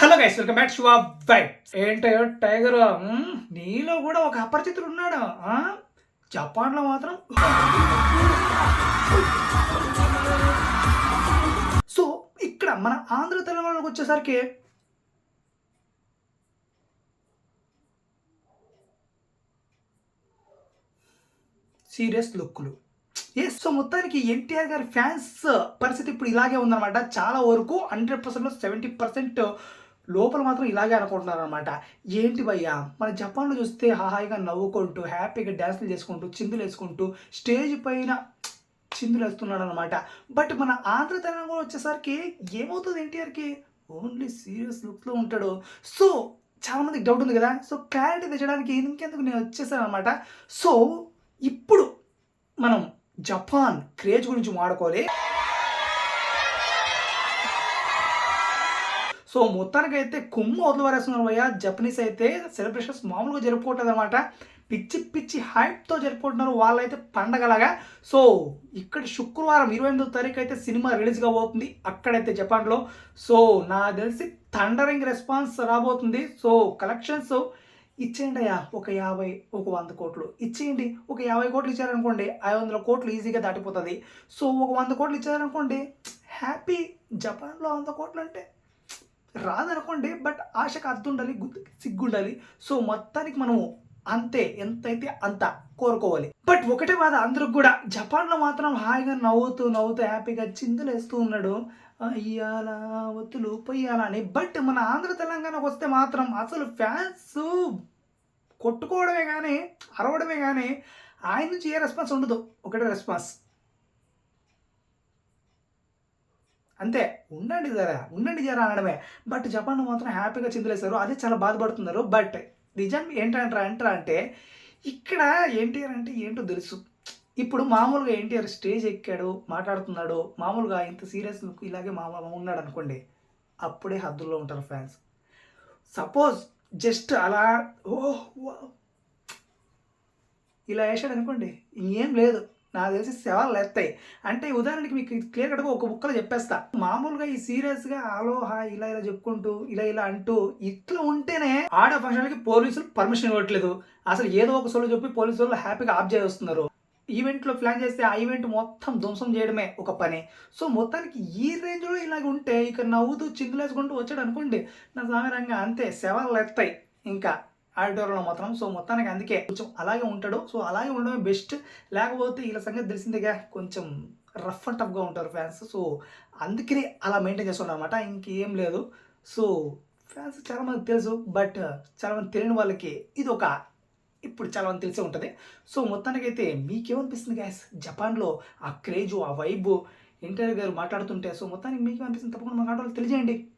Hello guys welcome back Shiva white ఏంటో tiger నీలో కూడా ఒక అపరిచితుడు ఉన్నాడు? జపాన్లో మాత్రం. సో ఇక్కడ మన ఆంధ్ర తెలంగాణకు వచ్చేసరికి సీరియస్ లుక్లు ఎస్ సో మొత్తానికి ఎన్టీఆర్ గారి ఫ్యాన్స్ పరిస్థితి ఇప్పుడు ఇలాగే ఉందన్నమాట. చాలా వరకు హండ్రెడ్ పర్సెంట్లో సెవెంటీ పర్సెంట్ లోపల మాత్రం ఇలాగే అనుకుంటున్నారు అనమాట ఏంటి భయ్యా? మన జపాన్లో చూస్తే హాయిగా నవ్వుకుంటూ హ్యాపీగా డ్యాన్సులు చేసుకుంటూ చిందులు వేసుకుంటూ స్టేజ్ పైన చిందులు వేస్తున్నాడు అనమాట బట్ మన ఆంధ్ర తెలంగాణ వచ్చేసరికి ఏమవుతుంది ఎన్టీఆర్కి? ఓన్లీ సీరియస్ లుక్లో ఉంటాడు. సో చాలామందికి డౌట్ ఉంది కదా? సో క్లారిటీ తెచ్చడానికి ఇంకెందుకు నేను వచ్చేసాను అనమాట సో ఇప్పుడు మనం జపాన్ క్రేజ్ గురించి మాడుకోలే సో మొత్తానికైతే కుమ్ము వదిలి వారేస్తున్నారు జపనీస్ అయితే సెలబ్రేషన్స్ మామూలుగా జరుపుకోవట్లేదు అనమాట పిచ్చి పిచ్చి హైప్తో జరుపుకుంటున్నారు వాళ్ళైతే పండగలాగా. సో ఇక్కడ శుక్రవారం ఇరవై ఎనిమిదో తారీఖు అయితే సినిమా రిలీజ్ కాబోతుంది అక్కడైతే జపాన్లో సో నాకు తెలిసి థండరింగ్ రెస్పాన్స్ రాబోతుంది. సో కలెక్షన్స్ ఇచ్చేయండి అయ్యా. ఒక యాభై ఒక వంద కోట్లు. ఇచ్చేయండి. ఒక యాభై కోట్లు ఇచ్చారనుకోండి ఐదు వందల కోట్లు ఈజీగా దాటిపోతుంది. సో ఒక వంద కోట్లు ఇచ్చారనుకోండి హ్యాపీ. జపాన్లో వంద కోట్లు అంటే రాదనుకోండి బట్ ఆశకు అర్థం ఉండాలి సో మొత్తానికి మనము అంతే ఎంతైతే అంత కోరుకోవాలి. బట్ ఒకటే బాధ అందరికి కూడా జపాన్లో మాత్రం హాయిగా నవ్వుతూ నవ్వుతూ హ్యాపీగా చిందులు వేస్తూ ఉన్నాడు. అయ్యాలా వత్తులు పొయ్యాలా అని. బట్ మన ఆంధ్ర తెలంగాణకు వస్తే మాత్రం అసలు ఫ్యాన్స్ కొట్టుకోవడమే కానీ అరవడమే కానీ ఆయన నుంచి ఏ రెస్పాన్స్ ఉండదు. ఒకటే రెస్పాన్స్ అంతే ఉండండి జరా ఉండండి జరా అనడమే. బట్ జపాన్ మాత్రం హ్యాపీగా చిందులేశారు. అదే చాలా బాధపడుతున్నారు. బట్ నిజం ఏంటంటారా అంటారా అంటే ఇక్కడ ఎన్టీఆర్ అంటే ఏంటో తెలుసు. ఇప్పుడు మామూలుగా ఎన్టీఆర్ స్టేజ్ ఎక్కాడు మాట్లాడుతున్నాడు మామూలుగా ఇంత సీరియస్ లుక్ ఇలాగే మామూలుగా ఉన్నాడు అనుకోండి అప్పుడే హద్దుల్లో ఉంటారు ఫ్యాన్స్. సపోజ్ జస్ట్ అలా ఓ ఇలా వేసాడు అనుకోండి ఇంకేం లేదు. నాకు తెలిసి శవాలు లేస్తాయి అంటే ఉదాహరణకి మీకు క్లియర్ కట్గా ఒక ముక్కలు చెప్పేస్తా. మామూలుగా ఈ సీరియస్గా ఆలోహ ఇలా ఇలా చెప్పుకుంటూ ఇలా ఇలా అంటూ ఇట్లా ఉంటేనే ఆడ ఫంక్షన్లకి పోలీసులు పర్మిషన్ ఇవ్వట్లేదు. అసలు ఏదో ఒక సోలో చెప్పి పోలీసు వాళ్ళు హ్యాపీగా ఆఫ్ చేస్తున్నారు. ఈవెంట్లో ప్లాన్ చేస్తే ఆ ఈవెంట్ మొత్తం ధ్వంసం చేయడమే ఒక పని. సో మొత్తానికి ఈ రేంజ్లో ఇలాగ ఉంటే ఇక నవ్వుతూ చిందులేసుకుంటూ వచ్చాడు అనుకోండి నా సామెరంగా అంతే శవాలు ఎత్తాయి ఇంకా. ఆడిటోరియంలో మాత్రం. సో మొత్తానికి అందుకే కొంచెం అలాగే ఉంటాడు. సో అలాగే ఉండడమే బెస్ట్. లేకపోతే వీళ్ళ సంగతి తెలిసిందిగా కొంచెం రఫ్ అండ్ టఫ్గా ఉంటారు ఫ్యాన్స్. సో అందుకనే అలా మెయింటైన్ చేస్తున్నారు అనమాట ఇంకేం లేదు. సో ఫ్యాన్స్ చాలామంది తెలుసు. బట్ చాలామంది తెలియని వాళ్ళకి ఇది ఒక ఇప్పుడు చాలా మంది తెలిసే ఉంటుంది. సో మొత్తానికైతే మీకేమనిపిస్తుంది గ్యాస్ జపాన్లో ఆ క్రేజు ఆ వైబ్ ఇంటర్వ్యూ గారు మాట్లాడుతుంటే సో మొత్తానికి మీకేమనిపిస్తుంది? తప్పకుండా మా ఆటోలు తెలియజేయండి